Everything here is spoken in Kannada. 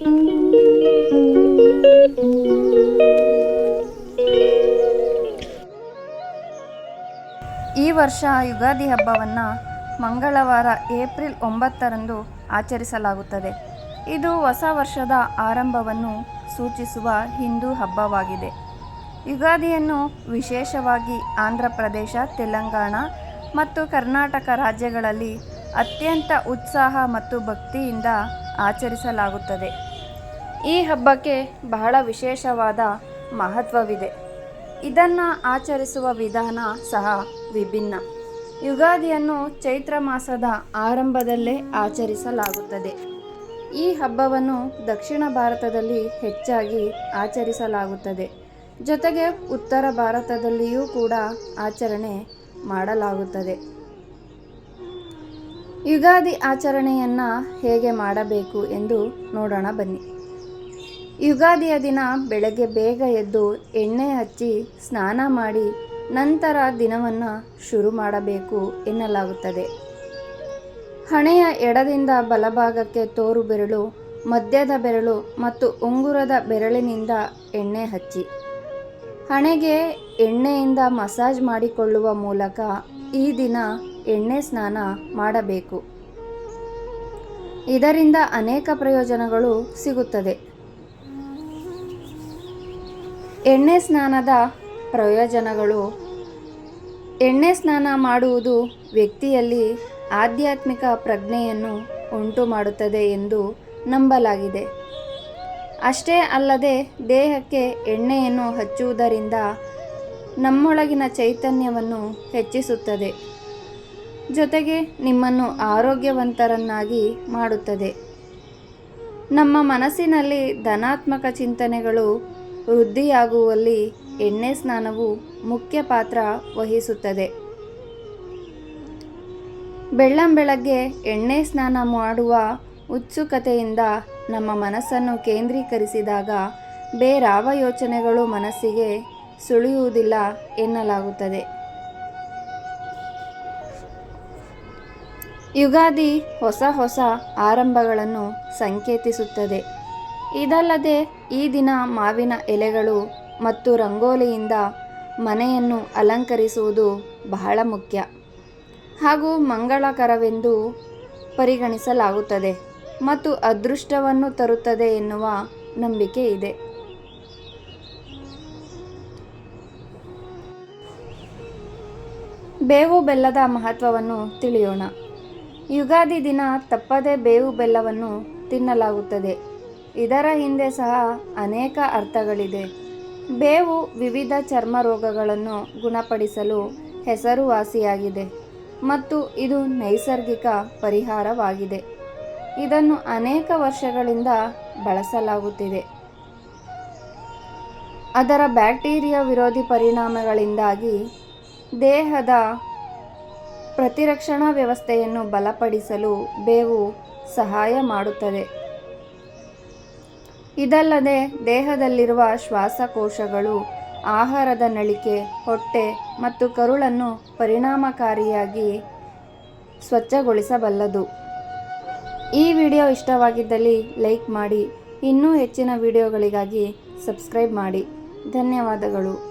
ಈ ವರ್ಷ ಯುಗಾದಿ ಹಬ್ಬವನ್ನು ಮಂಗಳವಾರ ಏಪ್ರಿಲ್ ಒಂಬತ್ತರಂದು ಆಚರಿಸಲಾಗುತ್ತದೆ. ಇದು ಹೊಸ ವರ್ಷದ ಆರಂಭವನ್ನು ಸೂಚಿಸುವ ಹಿಂದೂ ಹಬ್ಬವಾಗಿದೆ. ಯುಗಾದಿಯನ್ನು ವಿಶೇಷವಾಗಿ ಆಂಧ್ರ ಪ್ರದೇಶ, ತೆಲಂಗಾಣ ಮತ್ತು ಕರ್ನಾಟಕ ರಾಜ್ಯಗಳಲ್ಲಿ ಅತ್ಯಂತ ಉತ್ಸಾಹ ಮತ್ತು ಭಕ್ತಿಯಿಂದ ಆಚರಿಸಲಾಗುತ್ತದೆ. ಈ ಹಬ್ಬಕ್ಕೆ ಬಹಳ ವಿಶೇಷವಾದ ಮಹತ್ವವಿದೆ. ಇದನ್ನು ಆಚರಿಸುವ ವಿಧಾನ ಸಹ ವಿಭಿನ್ನ. ಯುಗಾದಿಯನ್ನು ಚೈತ್ರ ಮಾಸದ ಆರಂಭದಲ್ಲೇ ಆಚರಿಸಲಾಗುತ್ತದೆ. ಈ ಹಬ್ಬವನ್ನು ದಕ್ಷಿಣ ಭಾರತದಲ್ಲಿ ಹೆಚ್ಚಾಗಿ ಆಚರಿಸಲಾಗುತ್ತದೆ. ಜೊತೆಗೆ ಉತ್ತರ ಭಾರತದಲ್ಲಿಯೂ ಕೂಡ ಆಚರಣೆ ಮಾಡಲಾಗುತ್ತದೆ. ಯುಗಾದಿ ಆಚರಣೆಯನ್ನು ಹೇಗೆ ಮಾಡಬೇಕು ಎಂದು ನೋಡೋಣ ಬನ್ನಿ. ಯುಗಾದಿಯ ದಿನ ಬೆಳಗ್ಗೆ ಬೇಗ ಎದ್ದು ಎಣ್ಣೆ ಹಚ್ಚಿ ಸ್ನಾನ ಮಾಡಿ ನಂತರ ದಿನವನ್ನು ಶುರು ಮಾಡಬೇಕು ಎನ್ನಲಾಗುತ್ತದೆ. ಹಣೆಯ ಎಡದಿಂದ ಬಲಭಾಗಕ್ಕೆ ತೋರು ಬೆರಳು ಮಧ್ಯದ ಬೆರಳು ಮತ್ತು ಉಂಗುರದ ಬೆರಳಿನಿಂದ ಎಣ್ಣೆ ಹಚ್ಚಿ. ಹಣೆಗೆ ಎಣ್ಣೆಯಿಂದ ಮಸಾಜ್ ಮಾಡಿಕೊಳ್ಳುವ ಮೂಲಕ ಈ ದಿನ ಎಣ್ಣೆ ಸ್ನಾನ ಮಾಡಬೇಕು. ಇದರಿಂದ ಅನೇಕ ಪ್ರಯೋಜನಗಳು ಸಿಗುತ್ತದೆ. ಎಣ್ಣೆ ಸ್ನಾನದ ಪ್ರಯೋಜನಗಳು. ಎಣ್ಣೆ ಸ್ನಾನ ಮಾಡುವುದು ವ್ಯಕ್ತಿಯಲ್ಲಿ ಆಧ್ಯಾತ್ಮಿಕ ಪ್ರಜ್ಞೆಯನ್ನು ಉಂಟು ಮಾಡುತ್ತದೆ ಎಂದು ನಂಬಲಾಗಿದೆ. ಅಷ್ಟೇ ಅಲ್ಲದೆ ದೇಹಕ್ಕೆ ಎಣ್ಣೆಯನ್ನು ಹಚ್ಚುವುದರಿಂದ ನಮ್ಮೊಳಗಿನ ಚೈತನ್ಯವನ್ನು ಹೆಚ್ಚಿಸುತ್ತದೆ. ಜೊತೆಗೆ ನಿಮ್ಮನ್ನು ಆರೋಗ್ಯವಂತರನ್ನಾಗಿ ಮಾಡುತ್ತದೆ. ನಮ್ಮ ಮನಸ್ಸಿನಲ್ಲಿ ಧನಾತ್ಮಕ ಚಿಂತನೆಗಳು ವೃದ್ಧಿಯಾಗುವಲ್ಲಿ ಎಣ್ಣೆ ಸ್ನಾನವು ಮುಖ್ಯ ಪಾತ್ರ ವಹಿಸುತ್ತದೆ. ಬೆಳ್ಳಂಬೆಳಗ್ಗೆ ಎಣ್ಣೆ ಸ್ನಾನ ಮಾಡುವ ಉತ್ಸುಕತೆಯಿಂದ ನಮ್ಮ ಮನಸ್ಸನ್ನು ಕೇಂದ್ರೀಕರಿಸಿದಾಗ ಬೇರಾವ ಯೋಚನೆಗಳು ಮನಸ್ಸಿಗೆ ಸುಳಿಯುವುದಿಲ್ಲ ಎನ್ನಲಾಗುತ್ತದೆ. ಯುಗಾದಿ ಹೊಸ ಹೊಸ ಆರಂಭಗಳನ್ನು ಸಂಕೇತಿಸುತ್ತದೆ. ಇದಲ್ಲದೆ ಈ ದಿನ ಮಾವಿನ ಎಲೆಗಳು ಮತ್ತು ರಂಗೋಲಿಯಿಂದ ಮನೆಯನ್ನು ಅಲಂಕರಿಸುವುದು ಬಹಳ ಮುಖ್ಯ. ಹಾಗೂ ಮಂಗಳಕರವೆಂದು ಪರಿಗಣಿಸಲಾಗುತ್ತದೆ ಮತ್ತು ಅದೃಷ್ಟವನ್ನು ತರುತ್ತದೆ ಎನ್ನುವ ನಂಬಿಕೆ ಇದೆ. ಬೇವು ಬೆಲ್ಲದ ಮಹತ್ವವನ್ನು ತಿಳಿಯೋಣ. ಯುಗಾದಿ ದಿನ ತಪ್ಪದೆ ಬೇವು ಬೆಲ್ಲವನ್ನು ತಿನ್ನಲಾಗುತ್ತದೆ. ಇದರ ಹಿಂದೆ ಸಹ ಅನೇಕ ಅರ್ಥಗಳಿದೆ. ಬೇವು ವಿವಿಧ ಚರ್ಮ ರೋಗಗಳನ್ನು ಗುಣಪಡಿಸಲು ಹೆಸರುವಾಸಿಯಾಗಿದೆ ಮತ್ತು ಇದು ನೈಸರ್ಗಿಕ ಪರಿಹಾರವಾಗಿದೆ. ಇದನ್ನು ಅನೇಕ ವರ್ಷಗಳಿಂದ ಬಳಸಲಾಗುತ್ತಿದೆ. ಅದರ ಬ್ಯಾಕ್ಟೀರಿಯಾ ವಿರೋಧಿ ಪರಿಣಾಮಗಳಿಂದಾಗಿ ದೇಹದ ಪ್ರತಿರಕ್ಷಣಾ ವ್ಯವಸ್ಥೆಯನ್ನು ಬಲಪಡಿಸಲು ಬೇವು ಸಹಾಯ ಮಾಡುತ್ತದೆ. ಇದಲ್ಲದೆ ದೇಹದಲ್ಲಿರುವ ಶ್ವಾಸಕೋಶಗಳು, ಆಹಾರದ ನಳಿಕೆ, ಹೊಟ್ಟೆ ಮತ್ತು ಕರುಳನ್ನು ಪರಿಣಾಮಕಾರಿಯಾಗಿ ಸ್ವಚ್ಛಗೊಳಿಸಬಲ್ಲದು. ಈ ವಿಡಿಯೋ ಇಷ್ಟವಾಗಿದ್ದಲ್ಲಿ ಲೈಕ್ ಮಾಡಿ, ಇನ್ನೂ ಹೆಚ್ಚಿನ ವಿಡಿಯೋಗಳಿಗಾಗಿ ಸಬ್ಸ್ಕ್ರೈಬ್ ಮಾಡಿ. ಧನ್ಯವಾದಗಳು.